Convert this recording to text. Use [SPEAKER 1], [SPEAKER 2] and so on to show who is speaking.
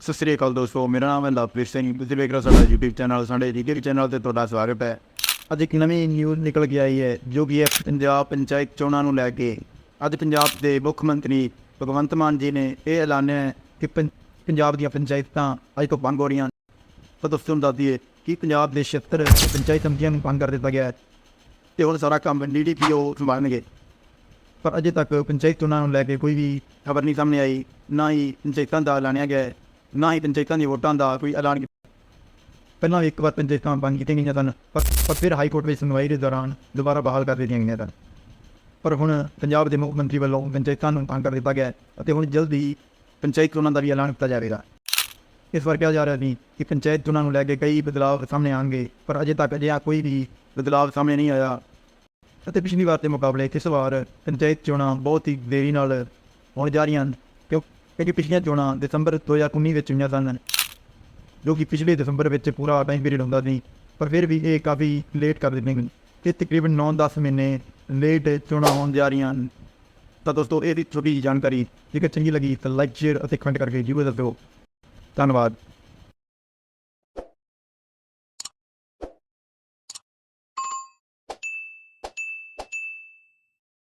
[SPEAKER 1] ਸਤਿ ਸ੍ਰੀ ਅਕਾਲ ਦੋਸਤੋ, ਮੇਰਾ ਨਾਮ ਹੈ ਲਵਪ੍ਰੀਤ ਸਿੰਘ। ਤੁਸੀਂ ਵੇਖ ਰਹੇ ਹੋ ਸਾਡਾ YouTube ਚੈਨਲ ਸਾਡੇ YouTube ਚੈਨਲ ਤੇ ਤੁਹਾਡਾ ਸਵਾਗਤ ਹੈ। ਅੱਜ ਇੱਕ ਨਵੀਂ ਨਿਊਜ਼ ਨਿਕਲ ਕੇ ਆਈ ਹੈ, ਜੋ ਕਿ ਹੈ ਪੰਜਾਬ ਪੰਚਾਇਤ ਚੋਣਾਂ ਨੂੰ ਲੈ ਕੇ। ਅੱਜ ਪੰਜਾਬ ਦੇ ਮੁੱਖ ਮੰਤਰੀ ਭਗਵੰਤ ਮਾਨ ਜੀ ਨੇ ਇਹ ਐਲਾਨਿਆ ਹੈ ਕਿ ਪੰ- ਪੰਜਾਬ ਦੀਆਂ ਪੰਚਾਇਤਾਂ ਅੱਜ ਤੋਂ ਭੰਗ ਹੋ ਰਹੀਆਂ ਤਾਂ ਦੋਸਤੋ ਨੂੰ ਦੱਸ ਦਈਏ ਕਿ ਪੰਜਾਬ ਦੇ 76 ਪੰਚਾਇਤ ਸਮਿਤੀਆਂ ਨੂੰ ਬੰਦ ਕਰ ਦਿੱਤਾ ਗਿਆ ਹੈ ਤੇ ਹੁਣ ਸਾਰਾ ਕੰਮ ਡੀਡੀਪੀਓ ਸੰਭਾਲਣਗੇ। ਪਰ ਅਜੇ ਤੱਕ ਪੰਚਾਇਤ ਚੋਣਾਂ ਨੂੰ ਲੈ ਕੇ ਕੋਈ ਵੀ ਖਬਰ ਨਹੀਂ ਸਾਹਮਣੇ ਆਈ, ਨਾ ਹੀ ਪੰਚਾਇਤਾਂ ਦਾ ਐਲਾਨਿਆ ਗਿਆ ਹੈ। ਨਾ ਹੀ ਪੰਚਾਇਤਾਂ ਦੀਆਂ ਵੋਟਾਂ ਦਾ ਕੋਈ ਐਲਾਨ ਕੀਤਾ। ਪਹਿਲਾਂ ਵੀ ਇੱਕ ਵਾਰ ਪੰਚਾਇਤਾਂ ਬੰਦ ਕੀਤੀਆਂ ਗਈਆਂ ਸਨ, ਪਰ ਪਰ ਫਿਰ ਹਾਈ ਕੋਰਟ ਵਿੱਚ ਸੁਣਵਾਈ ਦੇ ਦੌਰਾਨ ਦੁਬਾਰਾ ਬਹਾਲ ਕਰ ਦਿੱਤੀਆਂ ਗਈਆਂ ਸਨ। ਪਰ ਹੁਣ ਪੰਜਾਬ ਦੇ ਮੁੱਖ ਮੰਤਰੀ ਵੱਲੋਂ ਪੰਚਾਇਤਾਂ ਨੂੰ ਬੰਦ ਕਰ ਦਿੱਤਾ ਗਿਆ ਅਤੇ ਹੁਣ ਜਲਦੀ ਪੰਚਾਇਤ ਚੋਣਾਂ ਦਾ ਵੀ ਐਲਾਨ ਕੀਤਾ ਜਾਵੇਗਾ। ਇਸ ਵਾਰ ਕਿਹਾ ਜਾ ਰਿਹਾ ਸੀ ਕਿ ਪੰਚਾਇਤ ਚੋਣਾਂ ਨੂੰ ਲੈ ਕੇ ਕਈ ਬਦਲਾਅ ਸਾਹਮਣੇ ਆਉਣਗੇ, ਪਰ ਅਜੇ ਤੱਕ ਅਜਿਹਾ ਕੋਈ ਵੀ ਬਦਲਾਅ ਸਾਹਮਣੇ ਨਹੀਂ ਆਇਆ। ਅਤੇ ਪਿਛਲੀ ਵਾਰ ਦੇ ਮੁਕਾਬਲੇ ਇਸ ਵਾਰ ਪੰਚਾਇਤ ਚੋਣਾਂ ਬਹੁਤ ਹੀ ਦੇਰੀ ਨਾਲ ਹੋਣ ਜਾ ਰਹੀਆਂ ਹਨ। ਕਿਉਂਕਿ ਪਿਛਲੀਆਂ ਚੋਣਾਂ ਦਸੰਬਰ 2019 ਵਿੱਚ ਹੋਈਆਂ ਸਨ, ਜੋ ਕਿ ਪਿਛਲੇ ਦਸੰਬਰ ਵਿੱਚ ਪੂਰਾ ਟਾਈਮ ਪੀਰੀਅਡ ਹੁੰਦਾ ਸੀ, ਪਰ ਫਿਰ ਵੀ ਇਹ ਕਾਫੀ ਲੇਟ ਕਰ ਦਿੱਤੀਆਂ ਗਈਆਂ। ਤੇ ਤਕਰੀਬਨ 9-10 ਮਹੀਨੇ ਲੇਟ ਚੋਣਾਂ ਹੋਣ ਜਾ ਰਹੀਆਂ ਹਨ। ਤਾਂ ਦੋਸਤੋ ਇਹ ਦੀ ਛੋਟੀ ਜਿਹੀ ਜਾਣਕਾਰੀ ਜੇਕਰ ਚੰਗੀ ਲੱਗੀ ਤਾਂ ਲਾਈਕ ਸ਼ੇਅਰ ਅਤੇ ਕਮੈਂਟ ਕਰਕੇ ਜਰੂਰ ਦੱਸੋ ਧੰਨਵਾਦ।